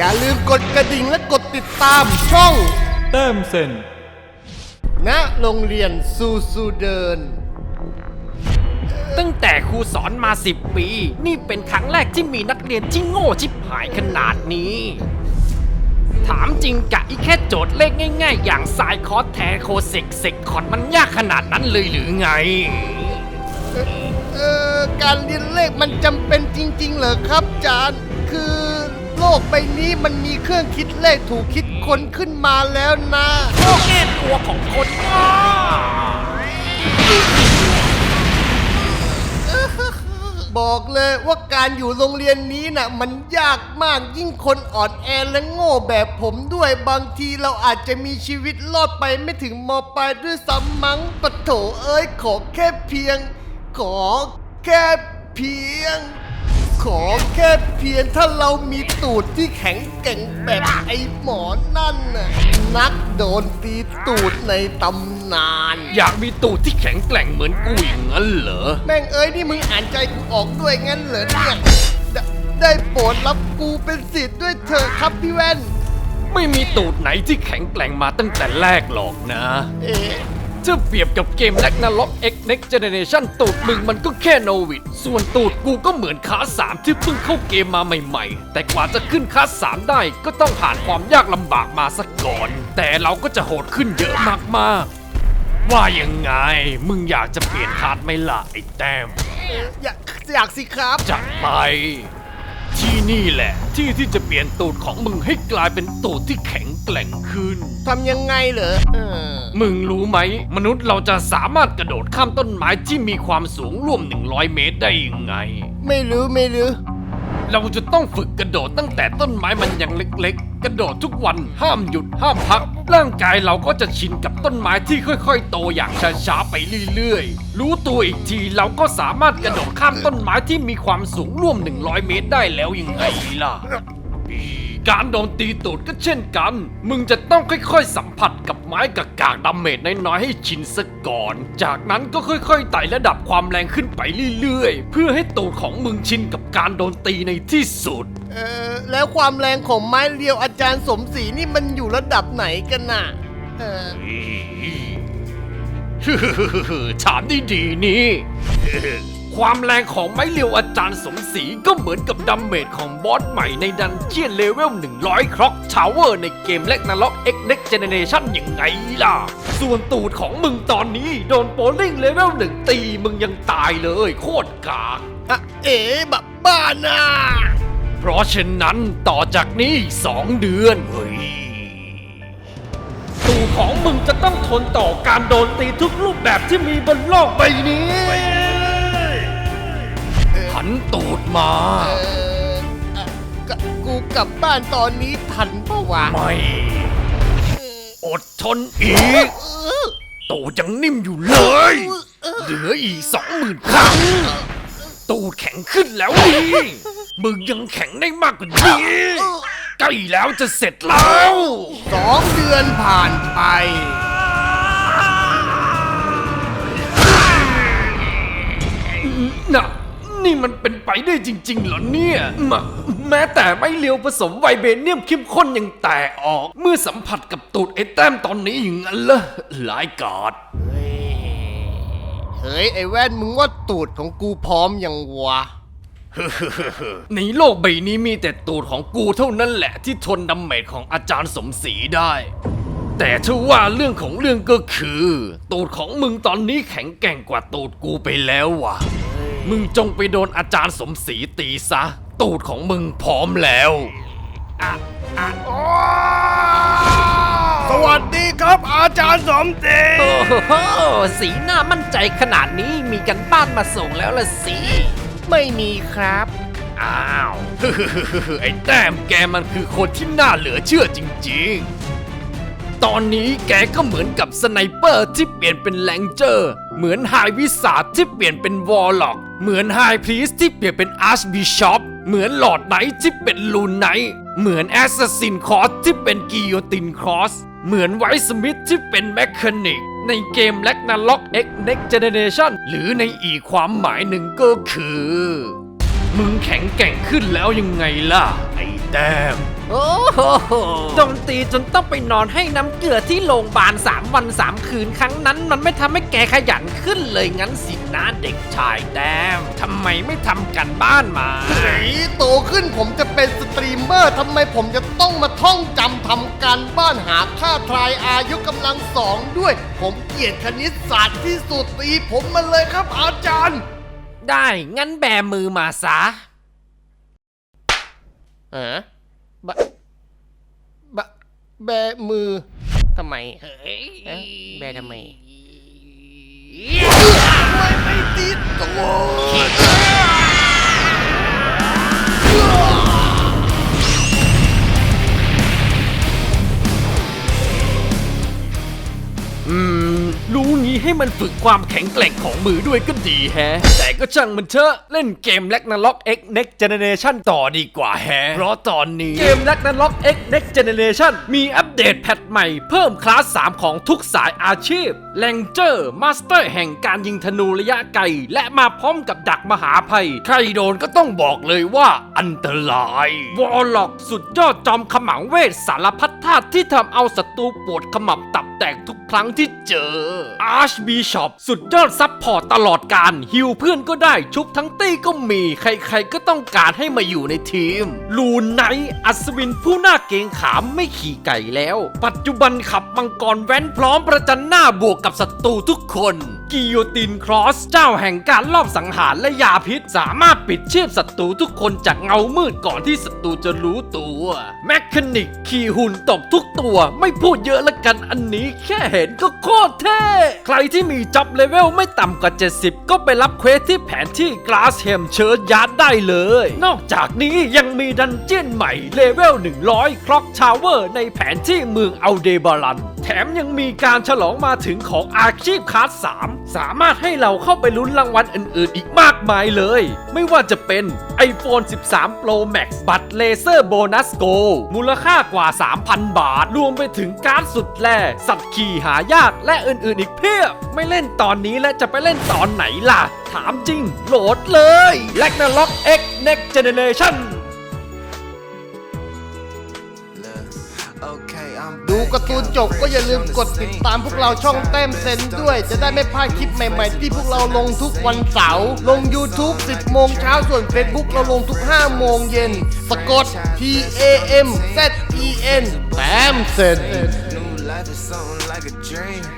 อย่าลืมกดกระดิ่งและกดติดตามช่อง แต้มเซนณโรงเรียนซูซูเดิน ตั้งแต่ครูสอนมาสิบปี นี่เป็นครั้งแรกที่มีนักเรียนที่โง่ชิบหายขนาดนี้ ถามจริงกะอีแค่โจทย์เลขง่ายๆ อย่างสายคอสแทนโคเซกเซกคอนมันยากขนาดนั้นเลยหรือไง เอ่อการเรียนเลขมันจำเป็นจริง ๆ เหรอครับอาจารย์คือโล กใบนี้มันมีเครื่องคิดเลขถูกคิดค้นขึ้นมาแล้วนะโลกแง่ตัวของคนง้อบอกเลยว่าการอยู่โรงเรียนนี้น่ะ มันยากมากยิ่งคนอ่อนแอและโง่แบบผมด้วยบางทีเราอาจจะมีชีวิตรอดไปไม่ถึงมปลายด้วยซ้ำมั้งปะโถเอ้ยขอแค่เพียง ขอแค่เพียง ขอแค่เพียงถ้าเรามีตูดที่แข็งแกร่งแบบไอ้หมอนั่นน่ะนักโดนตีตูดในตำนาน อยากมีตูดที่แข็งแกร่งเหมือนกูอย่างนั้นเหรอ แม่งเอ้ยนี่มึงอ่านใจกูออกด้วยงั้นเหรอเนี่ยไดได้โปรดรับกูเป็นสิทธิ์ด้วยเถอะครับพี่แว่น ไม่มีตูดไหนที่แข็งแกร่งมาตั้งแต่แรกหรอกนะ เอ๊ะ จะเปรียบกับเกมแลกนาล็อก X Next Generation ตูดมึงมันก็แค่โนวิด ส่วนตูดกูก็เหมือนคลาสสามที่เพิ่งเข้าเกมมาใหม่ๆ แต่กว่าจะขึ้นคลาสสามได้ก็ต้องผ่านความยากลำบากมาสักก่อน แต่เราก็จะโหดขึ้นเยอะมากๆ ว่ายังไง มึงอยากจะเปลี่ยนคลาสไหมล่ะไอ้แต้มอยากอยากสิครับ จัดไป ที่นี่แหละ ที่ที่จะเปลี่ยนตูดของมึงให้กลายเป็นตูดที่แข็งแกร่งขึ้น ทำยังไงเหรอเออมึงรู้ไหม มนุษย์เราจะสามารถกระโดดข้ามต้นไม้ที่มีความสูงร่วม 100 เมตรได้ยังไง ไม่รู้ไม่รู้ เราจะต้องฝึกกระโดดตั้งแต่ต้นไม้มันยังเล็ก ๆ กระโดดทุกวันห้ามหยุดห้ามพัก ร่างกายเราก็จะชินกับต้นไม้ที่ค่อยๆ โตอย่างช้าๆไปเรื่อยๆ รู้ตัวอีกทีเราก็สามารถกระโดดข้ามต้นไม้ที่มีความสูงร่วม 100 เมตรได้แล้วยังไงล่ะ การโดนตีตูดก็เช่นกัน มึงจะต้องค่อยๆสัมผัสกับไม้กากากๆดาเมจน้อยๆให้ชินซะก่อน จากนั้นก็ค่อยๆไต่ระดับความแรงขึ้นไปเรื่อยๆ เพื่อให้ตูดของมึงชินกับการโดนตีในที่สุด เออแล้วความแรงของไม้เรียวอาจารย์สมศรีนี่มันอยู่ระดับไหนกันน่ะ เออถามดีดีๆนี่ ความแรงของไม้เรียวอาจารย์สมศรีก็เหมือนกับดัมเมจของบอสใหม่ในดันเจียนเลเวล 100 คร็อกทาวเวอร์ในเกมเล็กนาล็อก X Next Generation ยังไงล่ะ ส่วนตูดของมึงตอนนี้ โดนโปลิงเลเวลหนึ่งตีมึงยังตายเลย โคตรกากอะเอ๋แบบบ้าน่ะเพราะฉะนั้นต่อจากนี้อีกสองเดือนเฮ้ยตูดของมึงจะต้องทนต่อการโดนตีทุกรูปแบบที่มีบนโลกใบนี้ ตูดมา เอออะกะกูกลับบ้านตอนนี้ทันปะวะไม่ อดทนอีกตูดยังนิ่มอยู่เลย เหลืออีกสองหมื่นครั้ง ตูดแข็งขึ้นแล้วนี่มึงยังแข็งได้มากกว่านี้ใกล้แล้วจะเสร็จแล้ว สองเดือนผ่านไป น่ะ นี่มันเป็นไปได้จริง ๆ เหรอเนี่ยมะแม้แต่ไม่เลียวผสมไวเบเนียมเข้มข้นยังแตกออก เมื่อสัมผัสกับตูดไอ้แต้มตอนนี้อย่างนั้นละหลายกาดเฮ้ย ไอ้แว่นมึงว่าตูดของกูพร้อมยังวะ ในโลกใบนี้มีแต่ตูดของกูเท่านั้นแหละที่ทนดาเมจของอาจารย์สมศรีได้ แต่ถ้าว่าเรื่องของเรื่องก็คือ ตูดของมึงตอนนี้แข็งแกร่งกว่าตูดกูไปแล้วว่ะ มึงจงไปโดนอาจารย์สมศรีตีซะ ตูดของมึงพร้อมแล้วอะอะโอ้สวัสดีครับอาจารย์สมศรีโอ้โหสีหน้ามั่นใจขนาดนี้มีกันบ้านมาส่งแล้วละสิ ไม่มีครับ อ้าว ไอ้แต้มแกมันคือคนที่น่าเหลือเชื่อจริง ๆ ตอนนี้แกก็เหมือนกับสไนเปอร์ที่เปลี่ยนเป็นแลงเจอร์ เหมือนไฮวิสาที่เปลี่ยนเป็นวอลล็อก เหมือนไฮพรีสที่เปลี่ยนเป็นอาร์ชบิชอป เหมือนหลอดไนท์ที่เป็นลูนไนท์เหมือนแอสซัสซินคอสที่เป็นกิโยตินครอส เหมือนไวท์สมิธที่เป็นแมคคานิก ในเกมแลกนาล็อก X Next Generation หรือในอีกความหมายหนึ่งก็คือ มึงแข็งแกร่งขึ้นแล้วยังไงล่ะ ไอ้แต้ม โอ้โหโดนตีจนต้องไปนอนให้น้ำเกลือที่โรงพยาบาลสามวันสามคืนครั้งนั้นมันไม่ทำให้แกขยันขึ้นเลยงั้นสินะเด็กชายแต้มทำไมไม่ทำกันบ้านมา เฮ้ยโตขึ้นผมจะเป็นสตรีมเมอร์ทำไมผมจะต้องมาท่องจำทำการบ้านหาค่าทรายอายุกำลังสองด้วย ผมเกลียดคณิตศาสตร์ที่สุดตีผมมาเลยครับอาจารย์ ได้งั้นแบมือมาซะ เออ บะบะแบมือทำไมเอ้ยแบทำไม ไม่ไม่ติดตัว มันฝึกความแข็งแกร่งของมือด้วยก็ดีแฮะ แต่ก็ช่างมันเถอะ เล่นเกม l a g n a r o k X Next Generation ต่อดีกว่าแฮะ เพราะตอนนี้เกม l a g n a r o k X Next Generation มีอัปเดตแพทใหม่เพิ่มคลาส 3 ของทุกสายอาชีพแ a งเจอร์มาสเตอร์แห่งการยิงธนูระยะไกล และมาพร้อมกับดักมหาภัย ใครโดนก็ต้องบอกเลยว่าอันตรายวอลล็อกสุดยอดจอมขมังเวทสารพัดธาตุที่ทำเอาศัตรูปวดขมับตับแตกทุกครั้งที่เจออาร์ช B Shop สุดยอดซับพอร์ตตลอดการฮิวเพื่อนก็ได้ชุบทั้งตี้ก็มี ใครๆก็ต้องการให้มาอยู่ในทีม ลูนไนอัศวินผู้หน้าเกงขามไม่ขี่ไก่แล้ว ปัจจุบันขับมังกรแว้นพร้อมประจันหน้าบวกกับศัตรูทุกคน กิโยตินครอส เจ้าแห่งการลอบสังหารและยาพิษ สามารถปิดชีพศัตรูทุกคนจากเงามืดก่อนที่ศัตรูจะรู้ตัวแมคคานิกขี่หุ่นตบทุกตัว ไม่พูดเยอะละกันอันนี้แค่เห็นก็โคตรเท่ ใครที่มีจ็อบเลเวลไม่ต่ำกว่า 70 ก็ไปรับเควสที่แผนที่ Glass Hem เชิญยาร์ดได้เลย นอกจากนี้ยังมีดันเจี้ยนใหม่เลเวล 100 คล็อกชาวเวอร์ในแผนที่เมืองอัลเดบารัน ถมยังมีการฉลองมาถึงของอาชีพคลาส3สามารถให้เราเข้าไปลุ้นรางวัลอื่นๆ อีกมากมายเลย ไม่ว่าจะเป็น iPhone 13 Pro Max บัตรเลเซอร์โบนัสโกมูลค่ากว่า 3,000 บาท รวมไปถึงการ์ดสุดแลสัตว์ขี่หายากและอื่นๆ อีกเพียบ ไม่เล่นตอนนี้และจะไปเล่นตอนไหนล่ะ ถามจริง โหลดเลย l a g n a r o k X Next Generation ดูการ์ตูนจบก็อย่าลืมกดติดตามพวกเราช่องแต้มเซนด้วย จะได้ไม่พลาดคลิปใหม่ๆ ที่พวกเราลงทุกวันเสาร์ลง YouTube 10 โมงเช้าส่วน Facebook เราลงทุก 5 โมงเย็นสะกด T A M Z E N แต้มเซน New life is something like a dream.